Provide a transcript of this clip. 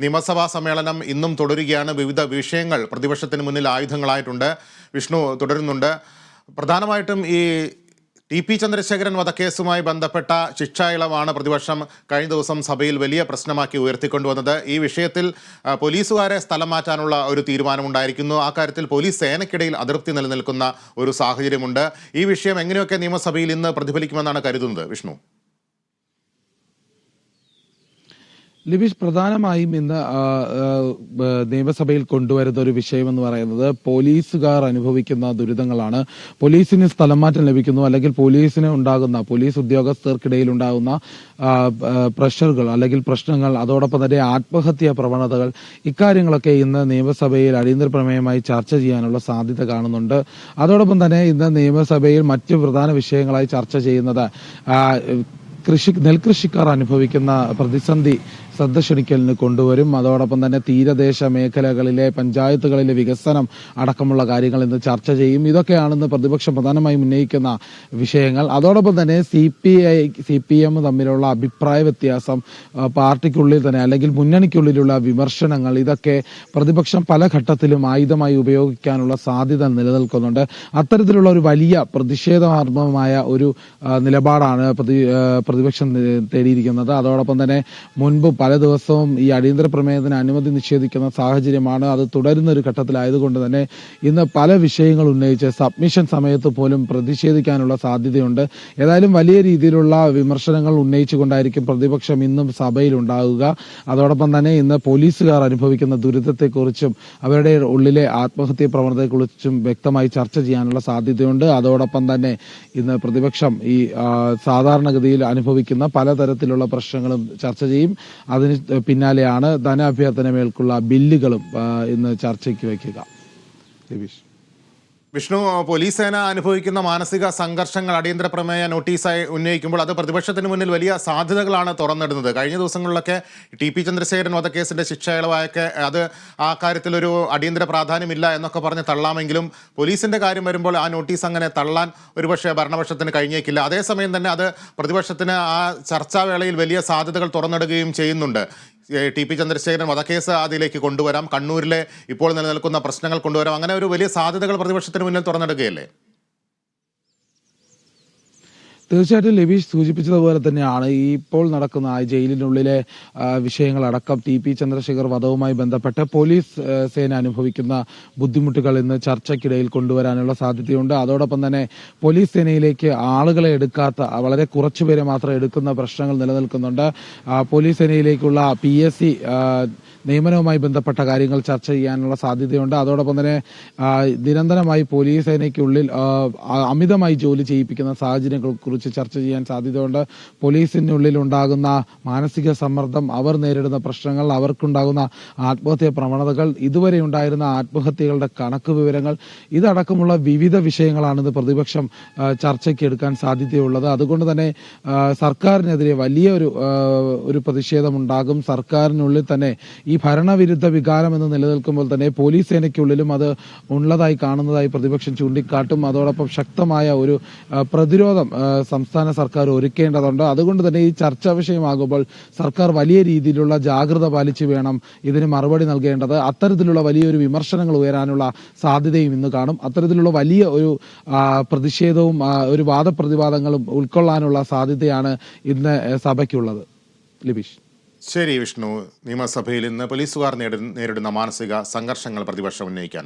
നിയമസഭാ സമ്മേളനം ഇന്നും തുടരുകയാണ്. വിവിധ വിഷയങ്ങൾ പ്രതിപക്ഷത്തിന് മുന്നിൽ ആയുധങ്ങളായിട്ടുണ്ട്. വിഷ്ണു തുടരുന്നുണ്ട്. പ്രധാനമായിട്ടും ഈ ടി പി ചന്ദ്രശേഖരൻ വധക്കേസുമായി ബന്ധപ്പെട്ട ശിക്ഷാ ഇളവാണ് പ്രതിപക്ഷം കഴിഞ്ഞ ദിവസം സഭയിൽ വലിയ പ്രശ്നമാക്കി ഉയർത്തിക്കൊണ്ടുവന്നത്. ഈ വിഷയത്തിൽ പോലീസുകാരെ സ്ഥലം മാറ്റാനുള്ള ഒരു തീരുമാനമുണ്ടായിരിക്കുന്നു. ആ കാര്യത്തിൽ പോലീസ് സേനയ്ക്കിടയിൽ അതൃപ്തി നിലനിൽക്കുന്ന ഒരു സാഹചര്യമുണ്ട്. ഈ വിഷയം എങ്ങനെയൊക്കെ നിയമസഭയിൽ ഇന്ന് പ്രതിഫലിക്കുമെന്നാണ് കരുതുന്നത് വിഷ്ണു? ലിബീഷ് പ്രധാനമായും ഇന്ന് നിയമസഭയിൽ കൊണ്ടുവരുന്ന ഒരു വിഷയം എന്ന് പറയുന്നത് പോലീസുകാർ അനുഭവിക്കുന്ന ദുരിതങ്ങളാണ്. പോലീസിന് സ്ഥലം മാറ്റം ലഭിക്കുന്നു അല്ലെങ്കിൽ പോലീസിന് ഉണ്ടാകുന്ന പോലീസ് ഉദ്യോഗസ്ഥർക്കിടയിൽ ഉണ്ടാകുന്ന പ്രഷറുകൾ അല്ലെങ്കിൽ പ്രശ്നങ്ങൾ അതോടൊപ്പം തന്നെ ആത്മഹത്യാ പ്രവണതകൾ ഇക്കാര്യങ്ങളൊക്കെ ഇന്ന് നിയമസഭയിൽ അടിയന്തര പ്രമേയമായി ചർച്ച ചെയ്യാനുള്ള സാധ്യത കാണുന്നുണ്ട്. അതോടൊപ്പം തന്നെ ഇന്ന് നിയമസഭയിൽ മറ്റ് പ്രധാന വിഷയങ്ങളായി ചർച്ച ചെയ്യുന്നത് കൃഷി നെൽകൃഷിക്കാർ അനുഭവിക്കുന്ന പ്രതിസന്ധി ശ്രദ്ധ ക്ഷണിക്കലിന് കൊണ്ടുവരും. അതോടൊപ്പം തന്നെ തീരദേശ മേഖലകളിലെ പഞ്ചായത്തുകളിലെ വികസനം അടക്കമുള്ള കാര്യങ്ങൾ ഇന്ന് ചർച്ച ചെയ്യും. ഇതൊക്കെയാണെന്ന് പ്രതിപക്ഷം പ്രധാനമായും ഉന്നയിക്കുന്ന വിഷയങ്ങൾ. അതോടൊപ്പം തന്നെ C P I C P M തമ്മിലുള്ള അഭിപ്രായ വ്യത്യാസം പാർട്ടിക്കുള്ളിൽ തന്നെ അല്ലെങ്കിൽ മുന്നണിക്കുള്ളിലുള്ള വിമർശനങ്ങൾ ഇതൊക്കെ പ്രതിപക്ഷം പല ഘട്ടത്തിലും ആയുധമായി ഉപയോഗിക്കാനുള്ള സാധ്യത നിലനിൽക്കുന്നുണ്ട്. അത്തരത്തിലുള്ള ഒരു വലിയ പ്രതിഷേധാത്മകമായ ഒരു നിലപാടാണ് പ്രതി പ്രതിപക്ഷം തേടിയിരിക്കുന്നത്. അതോടൊപ്പം തന്നെ മുൻപ് പല ദിവസവും ഈ അടിയന്തര പ്രമേയത്തിന് അനുമതി നിഷേധിക്കുന്ന സാഹചര്യമാണ് അത് തുടരുന്ന ഒരു ഘട്ടത്തിലായതുകൊണ്ട് തന്നെ ഇന്ന് പല വിഷയങ്ങൾ ഉന്നയിച്ച് സബ്മിഷൻ സമയത്ത് പോലും പ്രതിഷേധിക്കാനുള്ള സാധ്യതയുണ്ട്. ഏതായാലും വലിയ രീതിയിലുള്ള വിമർശനങ്ങൾ ഉന്നയിച്ചുകൊണ്ടായിരിക്കും പ്രതിപക്ഷം ഇന്നും സഭയിൽ ഉണ്ടാകുക അതോടൊപ്പം തന്നെ ഇന്ന് പോലീസുകാർ അനുഭവിക്കുന്ന ദുരിതത്തെക്കുറിച്ചും അവരുടെ ഉള്ളിലെ ആത്മഹത്യ പ്രവണതയെക്കുറിച്ചും വ്യക്തമായി ചർച്ച ചെയ്യാനുള്ള സാധ്യതയുണ്ട്. അതോടൊപ്പം തന്നെ ഇന്ന് പ്രതിപക്ഷം ഈ സാധാരണഗതിയിൽ അനുഭവിക്കുന്ന പലതരത്തിലുള്ള പ്രശ്നങ്ങളും ചർച്ച ചെയ്യും. അതിന് പിന്നാലെയാണ് ധനാഭ്യർത്ഥന മേൽക്കുള്ള ബില്ലുകളും ഇന്ന് ചർച്ചയ്ക്ക് വയ്ക്കുക. രവീഷ്. വിഷ്ണു പോലീസ് സേന അനുഭവിക്കുന്ന മാനസിക സംഘർഷങ്ങൾ അടിയന്തര പ്രമേയ നോട്ടീസായി ഉന്നയിക്കുമ്പോൾ അത് പ്രതിപക്ഷത്തിന് മുന്നിൽ വലിയ സാധ്യതകളാണ് തുറന്നിടുന്നത്. കഴിഞ്ഞ ദിവസങ്ങളിലൊക്കെ ടി പി ചന്ദ്രശേഖരൻ വധക്കേസിന്റെ ശിക്ഷ ഇളവായൊക്കെ അത് ആ കാര്യത്തിൽ ഒരു അടിയന്തര പ്രാധാന്യമില്ല എന്നൊക്കെ പറഞ്ഞ് തള്ളാമെങ്കിലും പോലീസിന്റെ കാര്യം വരുമ്പോൾ ആ നോട്ടീസ് അങ്ങനെ തള്ളാൻ ഒരുപക്ഷെ ഭരണപക്ഷത്തിന് കഴിഞ്ഞേക്കില്ല. അതേസമയം തന്നെ അത് പ്രതിപക്ഷത്തിന് ആ ചർച്ചാവേളയിൽ വലിയ സാധ്യതകൾ തുറന്നിടുകയും ചെയ്യുന്നുണ്ട്. ടി പി ചന്ദ്രശേഖരൻ വധക്കേസ് ആദ്യയിലേക്ക് കൊണ്ടുവരാം. കണ്ണൂരിലെ ഇപ്പോൾ നിലനിൽക്കുന്ന പ്രശ്നങ്ങൾ കൊണ്ടുവരാം. അങ്ങനെ ഒരു വലിയ സാധ്യതകൾ പ്രതിപക്ഷത്തിന് മുന്നിൽ തുറന്നിടുകയല്ലേ? തീർച്ചയായിട്ടും ലബീഷ് സൂചിപ്പിച്ചതുപോലെ തന്നെയാണ്. ഈ ഇപ്പോൾ നടക്കുന്ന ജയിലിനുള്ളിലെ വിഷയങ്ങളടക്കം ടി പി ചന്ദ്രശേഖർ വധവുമായി ബന്ധപ്പെട്ട് പോലീസ് സേന അനുഭവിക്കുന്ന ബുദ്ധിമുട്ടുകൾ ഇന്ന് ചർച്ചയ്ക്കിടയിൽ കൊണ്ടുവരാനുള്ള സാധ്യതയുണ്ട്. അതോടൊപ്പം തന്നെ പോലീസ് സേനയിലേക്ക് ആളുകളെ എടുക്കാത്ത വളരെ വളരെ കുറച്ചുപേരെ മാത്രം എടുക്കുന്ന പ്രശ്നങ്ങൾ നിലനിൽക്കുന്നുണ്ട്. പോലീസ് സേനയിലേക്കുള്ള പി എസ് സി നിയമനവുമായി ബന്ധപ്പെട്ട കാര്യങ്ങൾ ചർച്ച ചെയ്യാനുള്ള സാധ്യതയുണ്ട്. അതോടൊപ്പം തന്നെ നിരന്തരമായി പോലീസ് സേനയ്ക്കുള്ളിൽ അമിതമായി ജോലി ചെയ്യിപ്പിക്കുന്ന സാഹചര്യങ്ങളെ കുറിച്ച് ചർച്ച ചെയ്യാൻ സാധ്യതയുണ്ട്. പോലീസിനുള്ളിൽ ഉണ്ടാകുന്ന മാനസിക സമ്മർദ്ദം അവർ നേരിടുന്ന പ്രശ്നങ്ങൾ അവർക്കുണ്ടാകുന്ന ആത്മഹത്യ പ്രവണതകൾ ഇതുവരെ ഉണ്ടായിരുന്ന ആത്മഹത്യകളുടെ കണക്ക് വിവരങ്ങൾ ഇതടക്കമുള്ള വിവിധ വിഷയങ്ങളാണ് പ്രതിപക്ഷം ചർച്ചയ്ക്ക് എടുക്കാൻ സാധ്യതയുള്ളത്. അതുകൊണ്ട് തന്നെ സർക്കാരിനെതിരെ വലിയ ഒരു ഒരു പ്രതിഷേധമുണ്ടാകും. സർക്കാരിനുള്ളിൽ തന്നെ ഈ ഭരണവിരുദ്ധ വികാരം എന്ന് നിലനിൽക്കുമ്പോൾ തന്നെ പോലീസ് സേനയ്ക്കുള്ളിലും അത് ഉള്ളതായി കാണുന്നതായി പ്രതിപക്ഷം ചൂണ്ടിക്കാട്ടും. അതോടൊപ്പം ശക്തമായ ഒരു പ്രതിരോധം സംസ്ഥാന സർക്കാർ ഒരുക്കേണ്ടതുണ്ട്. അതുകൊണ്ട് തന്നെ ഈ ചർച്ചാ വിഷയമാകുമ്പോൾ സർക്കാർ വലിയ രീതിയിലുള്ള ജാഗ്രത പാലിച്ച് വേണം ഇതിന് മറുപടി നൽകേണ്ടത്. അത്തരത്തിലുള്ള വലിയൊരു വിമർശനങ്ങൾ ഉയരാനുള്ള സാധ്യതയും ഇന്ന് കാണും. അത്തരത്തിലുള്ള വലിയ ഒരു പ്രതിഷേധവും ഒരു വാദപ്രതിവാദങ്ങളും ഉൾക്കൊള്ളാനുള്ള സാധ്യതയാണ് ഇന്ന് സഭയ്ക്കുള്ളത്. ലിബീഷ്. ശരി വിഷ്ണു. നിയമസഭയിൽ ഇന്ന് പോലീസുകാർ നേരിടുന്ന മാനസിക സംഘർഷങ്ങൾ പ്രതിപക്ഷം ഉന്നയിക്കാൻ